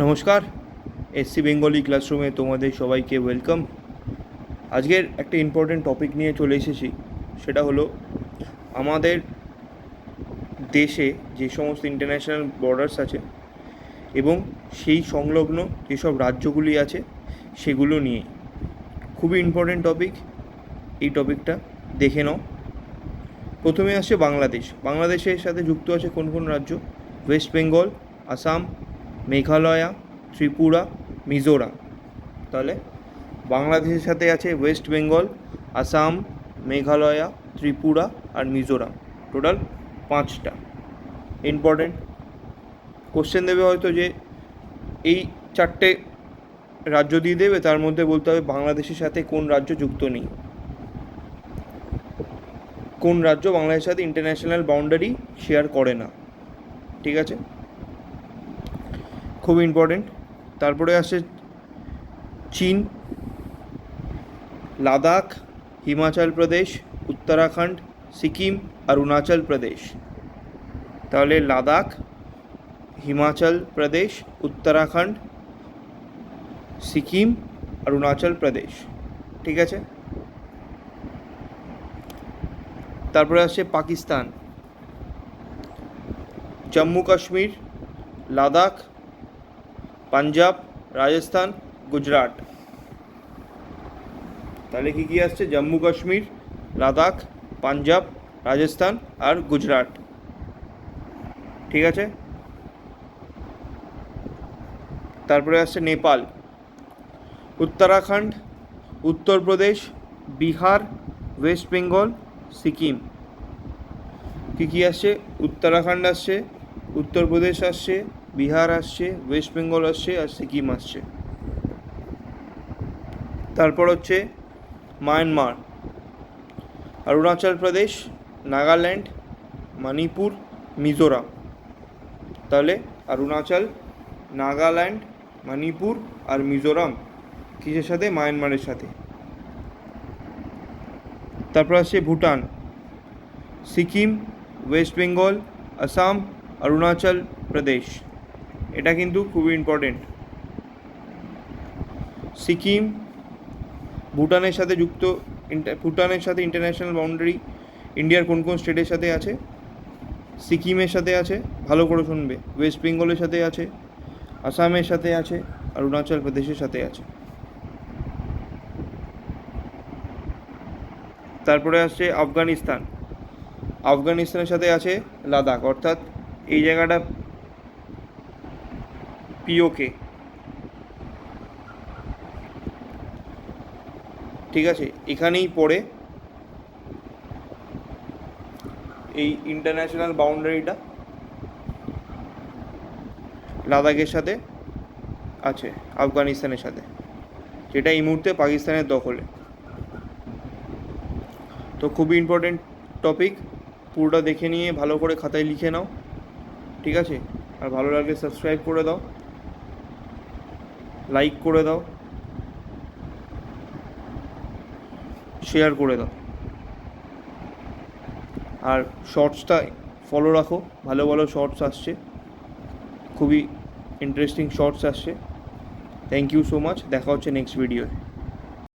নমস্কার SC Bengali ক্লাসরুমে তোমাদের সবাইকে ওয়েলকাম আজকের একটা ইম্পর্টেন্ট টপিক নিয়ে চলে এসেছি, সেটা হলো আমাদের দেশে যে সমস্ত ইন্টারন্যাশনাল বর্ডার্স আছে এবং সেই সংলগ্ন যেসব রাজ্যগুলি আছে সেগুলো নিয়ে। খুবই ইম্পর্টেন্ট টপিক এই টপিকটা দেখে নাও। প্রথমে আসছে বাংলাদেশ। বাংলাদেশের সাথে যুক্ত আছে কোন কোন রাজ্য? ওয়েস্ট বেঙ্গল আসাম মেঘালয়া, ত্রিপুরা, মিজোরাম। তাহলে বাংলাদেশের সাথে আছে ওয়েস্ট বেঙ্গল আসাম মেঘালয়া ত্রিপুরা আর মিজোরাম। টোটাল পাঁচটা। ইম্পর্টেন্ট কোশ্চেন দেবে হয়তো যে এই চারটে রাজ্য দিয়ে দেবে, তার মধ্যে বলতে হবে বাংলাদেশের সাথে কোন রাজ্য যুক্ত নেই। কোন রাজ্য বাংলাদেশের সাথে ইন্টারন্যাশনাল বাউন্ডারি শেয়ার করে না। ঠিক আছে? খুব ইম্পর্টেন্ট তারপরে আসে চীন, লাদাখ, হিমাচল প্রদেশ, উত্তরাখণ্ড, সিকিম অরুণাচল প্রদেশ। তাহলে লাদাখ, হিমাচল প্রদেশ, উত্তরাখণ্ড, সিকিম অরুণাচল প্রদেশ। ঠিক আছে? তারপরে আসছে পাকিস্তান। জম্মু কাশ্মীর লাদাখ পাঞ্জাব, রাজস্থান, গুজরাট। তাহলে কী কী আসছে? জম্মু, কাশ্মীর, লাদাখ, পাঞ্জাব, রাজস্থান আর গুজরাট। ঠিক আছে? তারপরে আসছে নেপাল, উত্তরাখণ্ড উত্তরপ্রদেশ বিহার, ওয়েস্ট বেঙ্গল, সিকিম। কী কী আসছে? উত্তরাখণ্ড আসছে উত্তরপ্রদেশ আসছে বিহার আসছে, ওয়েস্ট বেঙ্গল আসছে আর সিকিম আসছে। তারপর হচ্ছে মায়ানমার। অরুণাচল প্রদেশ, নাগাল্যান্ড, মণিপুর, মিজোরাম। তাহলে অরুণাচল, নাগাল্যান্ড, মণিপুর আর মিজোরাম কিসের সাথে? মায়ানমারের সাথে। তারপর আসছে ভুটান। সিকিম, ওয়েস্ট বেঙ্গল, আসাম, অরুণাচল প্রদেশ। এটা কিন্তু খুবই ইম্পর্টেন্ট সিকিম, ভুটানের সাথে যুক্ত ভুটানের সাথে ইন্টারন্যাশনাল বাউন্ডারি ইন্ডিয়ার কোন কোন স্টেটের সাথে আছে? সিকিমের সাথে আছে, ভালো করে শুনবে। ওয়েস্ট বেঙ্গলের সাথে আছে, আসামের সাথে আছে অরুণাচল প্রদেশের সাথে আছে। তারপরে আসছে আফগানিস্তান। আফগানিস্তানের সাথে আছে লাদাখ, অর্থাৎ এই জায়গাটা পিওকে ঠিক আছে, এখানেই পড়ে। এই ইন্টারন্যাশনাল বাউন্ডারিটা লাদাখের সাথে আছে, আফগানিস্তানের সাথে। যেটা এই মুহূর্তে পাকিস্তানের দখলে। তো খুবই ইম্পর্টেন্ট টপিক পুরোটা দেখে নিয়ে ভালো করে খাতায় লিখে নাও। ঠিক আছে? আর ভালো লাগলে সাবস্ক্রাইব করে দাও। লাইক করে দাও। শেয়ার করে দাও। আর শর্টসটা ফলো রাখো। ভালো ভালো শর্টস আসছে। খুবই ইন্টারেস্টিং শর্টস আসছে। থ্যাংক ইউ সো মাচ দেখা হচ্ছে নেক্সট ভিডিওয়